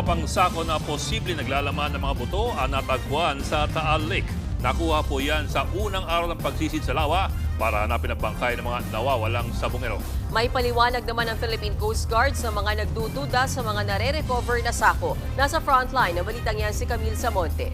Dalawa pang sako na posible naglalaman ng mga buto ang natagpuan sa Taal Lake. Nakuha po yan sa unang araw ng pagsisid sa lawa para hanapin ang bangkay ng mga nawawalang sabungero. May paliwanag naman ng Philippine Coast Guard sa mga nagdududa sa mga nare-recover na sako. Nasa frontline ng balitang yan si Camille Samonte.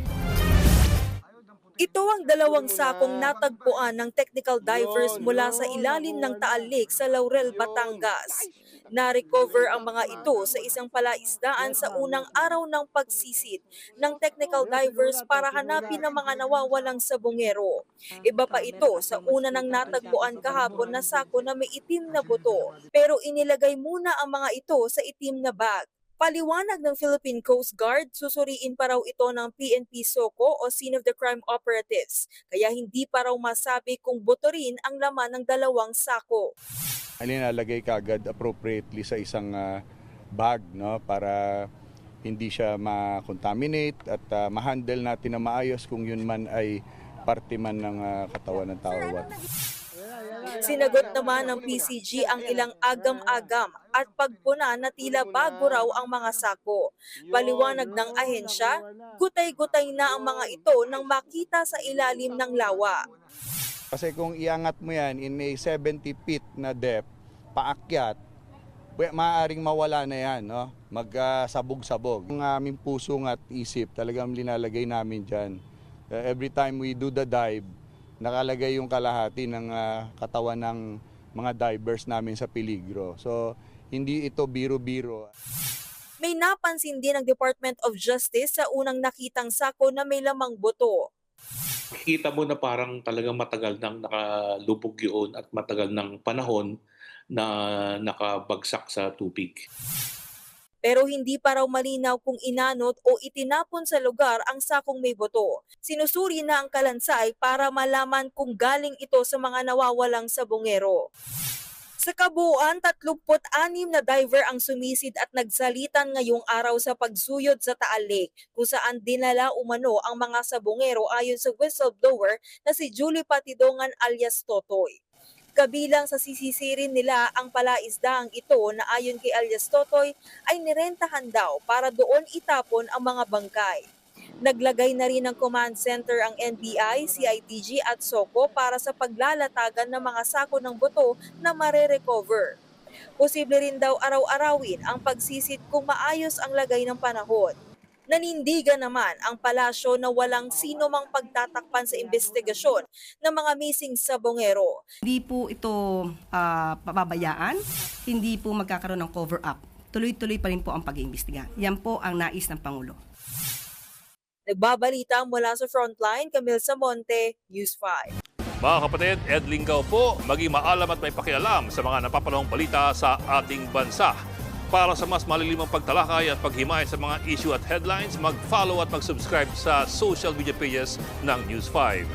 Ito ang dalawang sakong natagpuan ng technical divers mula sa ilalim ng Taal Lake sa Laurel, Batangas. Na-recover ang mga ito sa isang palaisdaan sa unang araw ng pagsisid ng technical divers para hanapin ang mga nawawalang sabongero. Iba pa ito sa una nang natagpuan kahapon na sako na may itim na buto, pero inilagay muna ang mga ito sa itim na bag. Paliwanag ng Philippine Coast Guard, susuriin pa raw ito ng PNP SOCO o Scene of the Crime Operatives, kaya hindi pa raw masabi kung buto rin ang laman ng dalawang sako. Alinalagay kagad appropriately sa isang ah, bag no para hindi siya ma-contaminate at ah, ma-handle natin na maayos kung yun man ay parte man ng ah, katawan ng tao. Sinagot naman ng PCG ang ilang agam-agam at pagpuna na tila bago raw ang mga sako. Paliwanag ng ahensya, gutay-gutay na ang mga ito nang makita sa ilalim ng lawa. Kasi kung iangat mo yan in a 70 feet na depth, paakyat, maaaring mawala na yan, no? magsabog-sabog. Ang aming puso at isip talagang linalagay namin dyan. Uh, every time we do the dive, nakalagay yung kalahati ng ah, katawan ng mga divers namin sa peligro. So, hindi ito biro-biro. May napansin din ng Department of Justice sa unang nakitang sako na may lamang buto. Kita mo na parang talagang matagal nang nakalubog yun at matagal ng panahon na nakabagsak sa tubig. Pero hindi pa raw malinaw kung inanot o itinapon sa lugar ang sakong may buto. Sinusuri na ang kalansay para malaman kung galing ito sa mga nawawalang sabongero. Sa kabuuan, 36 na diver ang sumisid at nagsalitan ngayong araw sa pagsuyod sa Taal Lake kung saan dinala umano ang mga sabongero ayon sa whistleblower na si Julie Patidongan alias Totoy. Kabilang sa sisisirin nila ang palaisdaang ito na ayon kay alias Totoy ay nirentahan daw para doon itapon ang mga bangkay. Naglagay na rin ng command center ang NBI, CITG at SOCO para sa paglalatagan ng mga sako ng buto na mare-recover. Posible rin daw araw-arawin ang pagsisid kung maayos ang lagay ng panahon. Nanindigan naman ang palasyo na walang sino mang pagtatakpan sa investigasyon ng mga missing sabongero. Hindi po ito ah, pababayaan, hindi po magkakaroon ng cover-up. Tuloy-tuloy pa rin po ang pag-iimbestiga. Yan po ang nais ng Pangulo. Nagbabalita mula sa Frontline, Camille Samonte, News 5. Mga kapatid, Ed Lingaw po, maging maalam at may pakialam sa mga napapanahong balita sa ating bansa. Para sa mas malilimang pagtalakay at paghimay sa mga issue at headlines, mag-follow at mag-subscribe sa social media pages ng News 5.